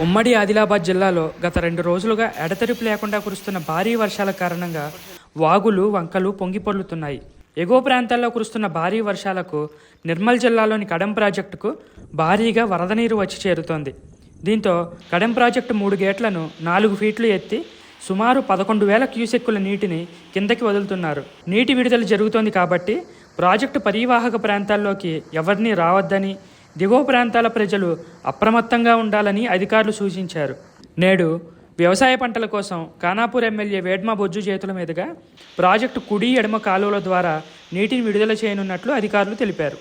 ఉమ్మడి ఆదిలాబాద్ జిల్లాలో గత రెండు రోజులుగా ఎడతెరిపి లేకుండా కురుస్తున్న భారీ వర్షాల కారణంగా వాగులు వంకలు పొంగిపొర్లుతున్నాయి ఎగువ ప్రాంతాల్లో కురుస్తున్న భారీ వర్షాలకు నిర్మల్ జిల్లాలోని కడెం ప్రాజెక్టుకు భారీగా వరద నీరు వచ్చి చేరుతోంది. దీంతో కడెం ప్రాజెక్టు మూడు గేట్లను నాలుగు ఫీట్లు ఎత్తి సుమారు పదకొండు వేల క్యూసెక్కుల నీటిని కిందకి వదులుతున్నారు. నీటి విడుదల జరుగుతోంది కాబట్టి ప్రాజెక్టు పరివాహక ప్రాంతాల్లోకి ఎవరిని రావద్దని దిగువ ప్రాంతాల ప్రజలు అప్రమత్తంగా ఉండాలని అధికారులు సూచించారు. నేడు వ్యవసాయ పంటల కోసం ఖానాపూర్ ఎమ్మెల్యే వేడ్మా బొజ్జు చేతుల మీదుగా ప్రాజెక్టు కుడి ఎడమ కాలువల ద్వారా నీటిని విడుదల చేయనున్నట్లు అధికారులు తెలిపారు.